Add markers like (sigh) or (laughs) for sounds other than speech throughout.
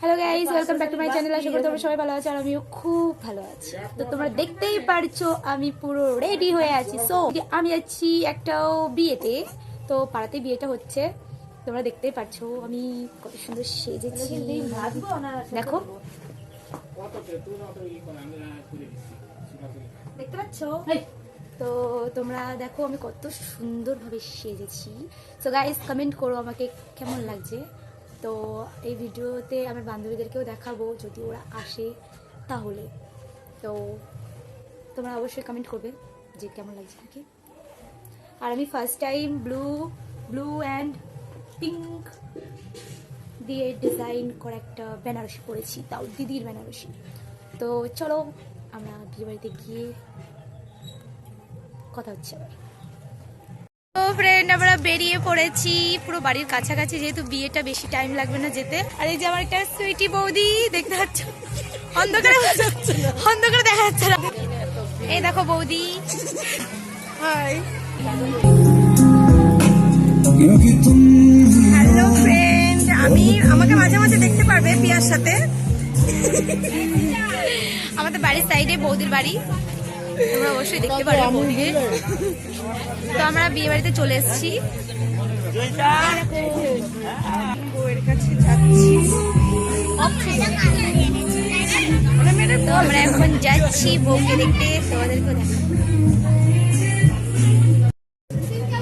Hello guys welcome back to my channel আশা করি তোমরা সবাই ভালো আছো আর আমিও খুব ভালো আছি। তো তোমরা দেখতেই পারছ আমি পুরো রেডি হয়ে আছি। সো আমি যাচ্ছি একটাও বিয়েতে তো পাড়াতে বিয়েটা হচ্ছে। তোমরা দেখতেই পারছ আমি কত সুন্দর সেজেছি। দেখো। দেখতে পাচ্ছ? তো তোমরা দেখো আমি কত সুন্দরভাবে সেজেছি। সো গাইস কমেন্ট করো আমাকে কেমন লাগছে। তো এই ভিডিওতে আমার বান্ধবীদেরকেও দেখাবো যদি ওরা আসে তাহলে। তো তোমরা অবশ্যই কমেন্ট করবে যে কেমন লাগছে আর কি আর আমি first time blue blue and pink দিয়ে ডিজাইন করা একটা বেনারসি পরেছি, তাও দিদির বেনারসি। তো চলো আমরা বিয়ে বাড়িতে গিয়ে কথা হচ্ছে আবার। তো ফ্রেন্ড আমরা বেরিয়ে পড়েছি। পুরো বাড়ির কাছাকাছি যেহেতু বিয়েটা বেশি টাইম লাগবে না যেতে। আর এই যে আমার একটা সুইটি বৌদি, দেখতে পাচ্ছ? অন্ধকারে অন্ধকারে দেখা যাচ্ছে না। এই দেখো বৌদি। হাই হ্যালো ফ্রেন্ড আমি আমাকে মাঝে মাঝে দেখতে পারবে পিয়ার সাথে। আমাদের বাড়ির সাইডে বৌদির বাড়ি। তোমরা অবশ্যই দেখতে পারবে বৌদিকে তো আমরা বিয়ে বাড়িতে চলে এসেছি। বউয়ের কাছে যাচ্ছি তো আমরা এখন যাচ্ছি বউকে দেখতে। তোমাদেরকে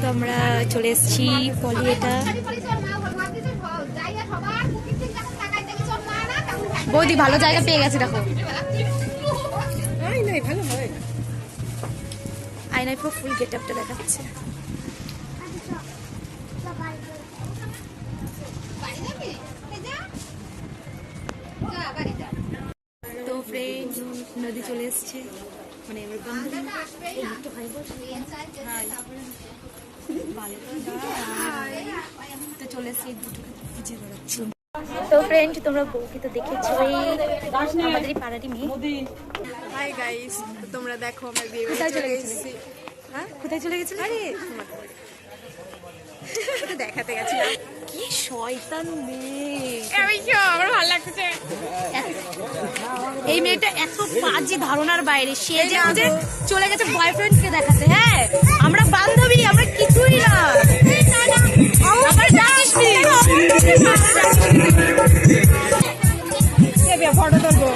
তো আমরা চলে এসেছি পলি এটা বৌদি ভালো জায়গা পেয়ে গেছে দেখো। ভালো আয়নায় পুরো ফুল গেট আপটা দেখাচ্ছে। তো ফ্রেন্ড নদী চলে এসছে। মানে। তো চলে এসছি বেড়াচ্ছি তো ফ্রেন্ড তোমরা বউকে তো দেখেছ আমাদের পাড়ারই মেয়ে। হাই গাইস তোমরা দেখো আমার বিয়ে কোথায় চলে? এসেছি। হ্যাঁ? কোথায় চলে গেছিলে? আরে দেখাতে গেছিলাম। কি শয়তান মেয়ে। আমার ভালো লাগছে। এই মেয়েটা এত বাজে ধারণার বাইরে। সে যে চলে গেছে বয়ফ্রেন্ডকে দেখাতে হ্যাঁ? আমরা বান্ধবী আমরা কিছুই না। আমার জানিস নি। ফটো তুলবো।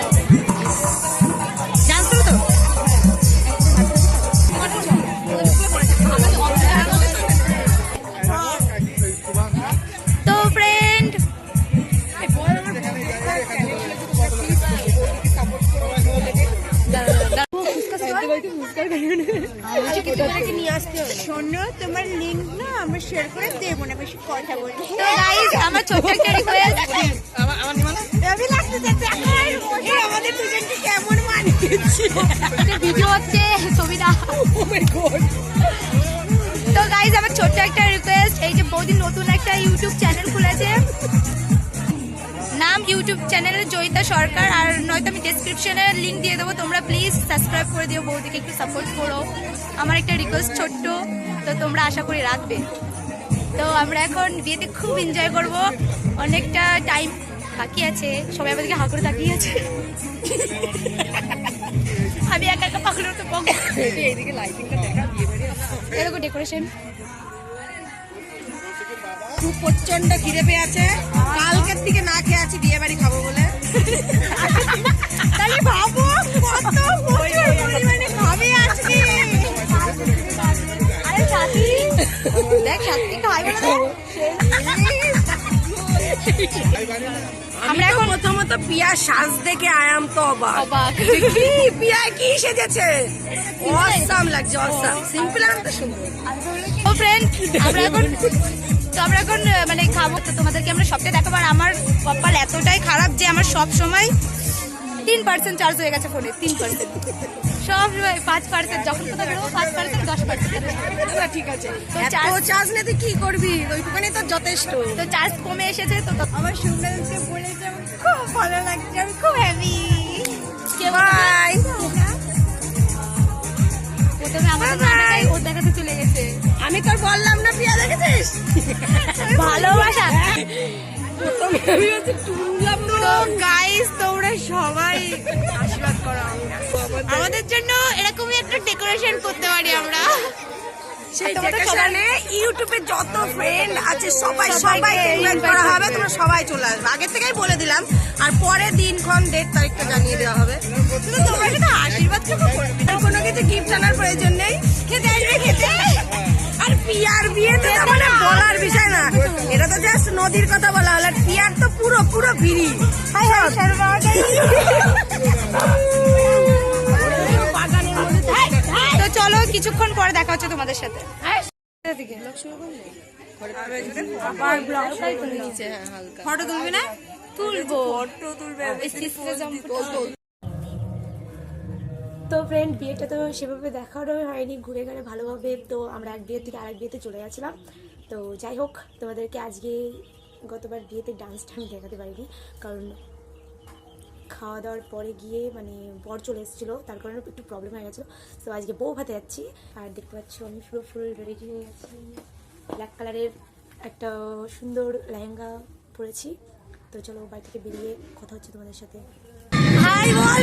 শেয়ার করে দেবো না বেশি কথা তো গাইস আমার ছোট্ট একটা রিকোয়েস্ট আমি লাগতে যাচ্ছে এই আমাদের দুজনকে কেমন মানিয়েছে? ভিডিও হচ্ছে ছবিটা। তো গাইজ আমার ছোট্ট একটা রিকোয়েস্ট এই যে বৌদি নতুন একটা ইউটিউব চ্যানেল খুলেছে। নাম ইউটিউব চ্যানেলের জয়িতা সরকার আর নয়তো আমি ডেসক্রিপশনে লিংক দিয়ে দেবো তোমরা প্লিজ সাবস্ক্রাইব করে দিও বৌদিকে একটু সাপোর্ট করো। আমার একটা রিকোয়েস্ট ছোট্ট তো তোমরা আশা করি রাখবে। তো আমরা এখন বিয়েতে খুব এনজয় করব। অনেকটা টাইম বাকি আছে। সবাই আমাদেরকে হা করে তাকিয়ে আছে। আমি একা একা দেখা এরকম ডেকোরেশন খুব প্রচণ্ড ঘিরে পেয়ে আছে। কালকের থেকে না খেয়ে আছি বিয়ে বাড়ি খাব বলে। ভাবো, কত প্রচুর পরিমাণে খাবে আজকে। দেখ সাথী খাই আমরা এখন প্রথমত পিয়া সাজ দেখে আয়াম তো অবাক। কি পিয়া কি সেজেছে? অসাম লাগছে অসাম। সিম্পল আর সুন্দর। ও ফ্রেন্ড আমরা এখন তো আমরা এখন মানে খাব। তো তোমাদেরকে আমরা সবটাই দেখাবো। আর আমার কপাল এতটাই খারাপ যে আমার সব সময় তিন পার্সেন্ট চার্জ হয়ে গেছে ফোনে তিন পার্সেন্ট সব পাঁচ পার্সেন্ট যখন কোথাও বেরোবো পাঁচ পার্সেন্ট দশ পার্সেন্ট ঠিক আছে। তো চার্জ- নিতে কি করবি? তো যথেষ্ট। তো চার্জ কমে এসেছে তো আমার সুন্দরকে বলেছে খুব ভালো লাগছে আমি খুব হ্যাপি বাই প্রথমে নানাটাই ওর দেখাতে চলে গেছে। আমি তোর বললাম না পিয়া দেখেছিস? (laughs) ভালোবাসা তো গাইস তোমরা সবাই আশীর্বাদ করো আমাদের জন্য এরকমই একটা ডেকোরেশন করতে পারি আমরা। ইউটিউবে যত ফ্রেন্ড আছে সবাই সবাই ইনভাইট করা হবে তোমরা সবাই চলে আসবে। আগে থেকেই বলে দিলাম আর পরে দিনক্ষণ ডেট তারিখটা জানিয়ে দেওয়া হবে। তোমার আশীর্বাদ করবে কোনো কিছু গিফট আনার প্রয়োজন নেই। খেতে আসবে খেতে। পিয়ার বিয়েতে তো মানে বলার বিষয় না। এটা তো জাস্ট নদীর কথা বলা হলো। পিয়ার তো পুরো পুরো হাই তো চলো কিছুক্ষণ পরে দেখা হচ্ছে তোমাদের সাথে। ফটো তুলবি না? তুলবো। ফটো তুলবে। তো ফ্রেন্ড বিয়েটা তো সেভাবে দেখারও হয়নি, ঘুরে গেলে ভালোভাবে। তো আমরা এক বিয়ে থেকে আরেক বিয়েতে চলে গেছিলাম। তো যাই হোক, তোমাদেরকে আজকে গতবার বিয়েতে ডান্সটা আমি দেখাতে পারিনি, কারণ খাওয়া দাওয়ার পরে গিয়ে মানে বর চলে এসেছিল, তার কারণে একটু প্রবলেম হয়ে গেছিল। তো আজকে বউ ভাতে যাচ্ছি, আর দেখতে পাচ্ছ আমি পুরো ফুল রেডি হয়ে গেছি। ব্ল্যাক কালারের একটা সুন্দর লেহেঙ্গা পরেছি। তো চলো বাড়ি থেকে বেরিয়ে কথা হচ্ছে তোমাদের সাথে। হাই হাই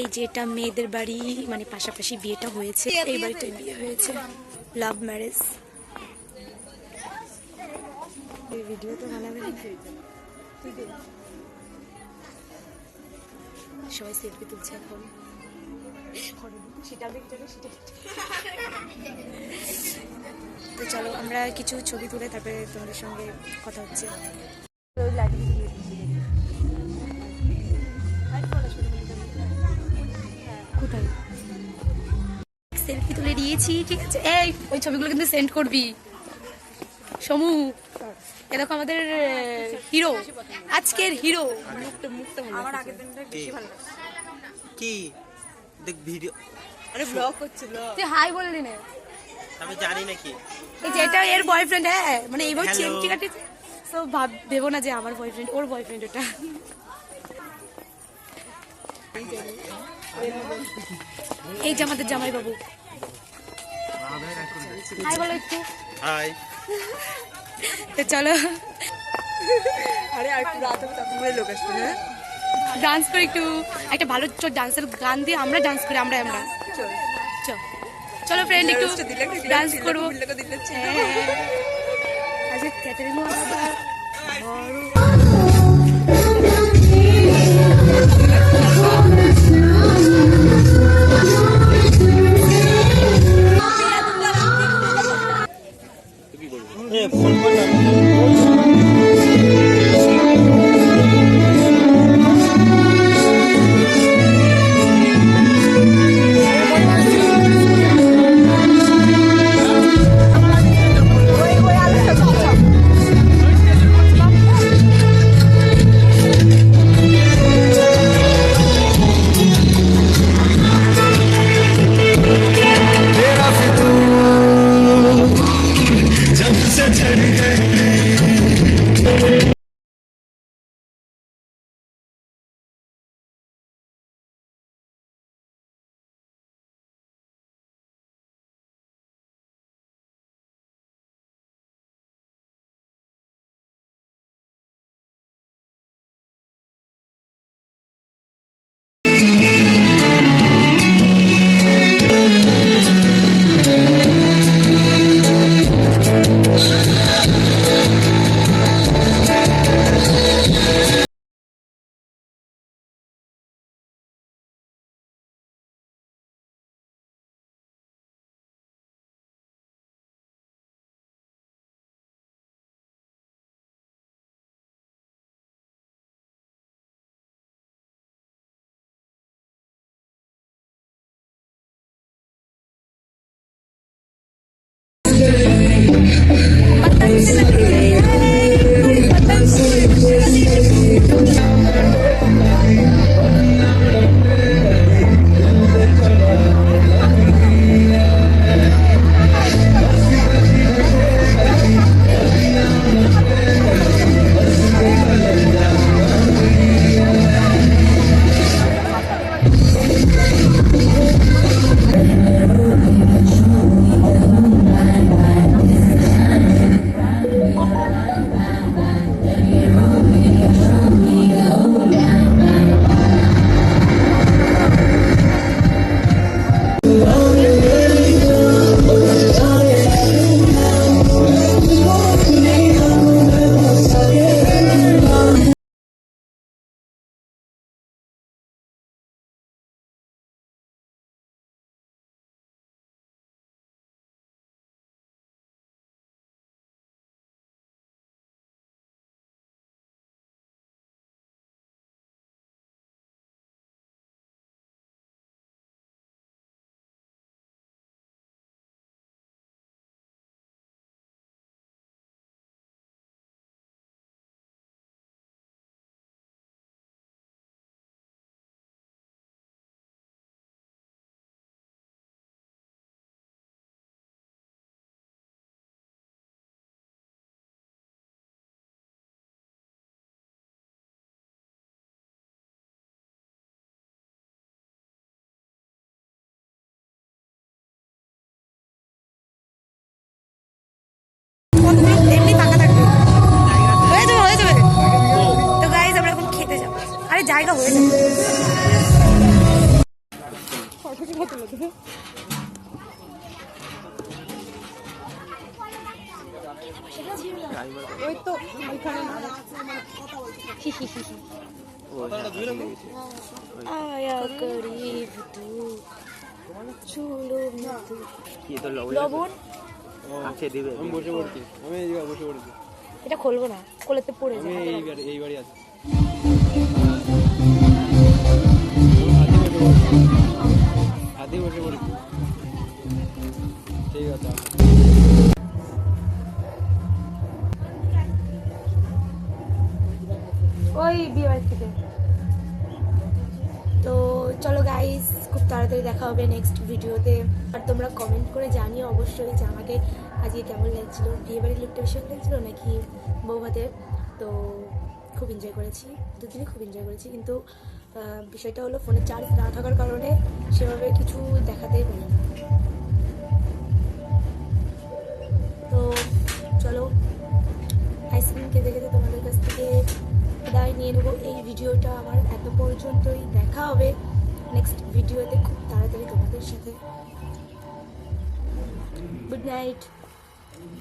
এই যে এটা মেয়েদের বাড়ি মানে পাশাপাশি বিয়েটা হয়েছে, এই বাড়িটাই বিয়ে হয়েছে। লাভ ম্যারেজ ভিডিও তো সবাই সেলফি তুলছে এখন। তো চলো, আমরা কিছু ছবি তুলে তারপরে তোমাদের সঙ্গে কথা হচ্ছে। দিয়েছি। ঠিক আছে এই ওই ছবিগুলো কিন্তু সেন্ড করবি। সমু এ দেখো আমাদের হিরো আজকের হিরো আমার আগের দিনটা বেশি ভালো কি? দেখ ভিডিও আরে ব্লগ ব্লগ তুই হাই বললি না। আমি জানি নাকি এই যে এটা এর বয়ফ্রেন্ড হ্যাঁ মানে এইভাবে. চেমচি কাটি তো ভাব ভেবো না যে আমার বয়ফ্রেন্ড ওর বয়ফ্রেন্ড ওটা এই যে আমাদের জামাই বাবু হাই বলো একটু। হাই। তো চলো। আরে আর একটু রাত হবে তখন লোক আসবে না ডান্স করে একটু একটা ভালো ডান্সের গান দিয়ে আমরা ডান্স করি আমরা আমরা। চল। ফ্রেন্ড একটু দিলে ডান্স করব। আজকে ক্যাটারিং জায়গা হয়ে যাবে আয়া বসে পড়ছি আমি এই বসে পড়ছি এটা খুলবো না কোলেতে পড়ে যায় এইবার এইবারই আছি ওই বিয়ে থেকে। তো চলো গাইস খুব তাড়াতাড়ি দেখা হবে নেক্সট ভিডিওতে আর তোমরা কমেন্ট করে জানিও অবশ্যই যে আমাকে আজকে কেমন লাগছিল। বিয়ে বাড়ির লুকটা ভালো লাগছিল নাকি বৌভাতের? তো খুব এনজয় করেছি, দুদিনই খুব এনজয় করেছি, কিন্তু বিষয়টা হলো ফোনে চার্জ না থাকার কারণে সেভাবে কিছু দেখাতেই পারি না। তো চলো আইসক্রিম খেতে খেতে তোমাদের কাছ থেকে বিদায় নিয়ে নেব। এই ভিডিওটা আমার এত পর্যন্তই দেখা হবে নেক্সট ভিডিওতে খুব তাড়াতাড়ি তোমাদের সাথে। Good night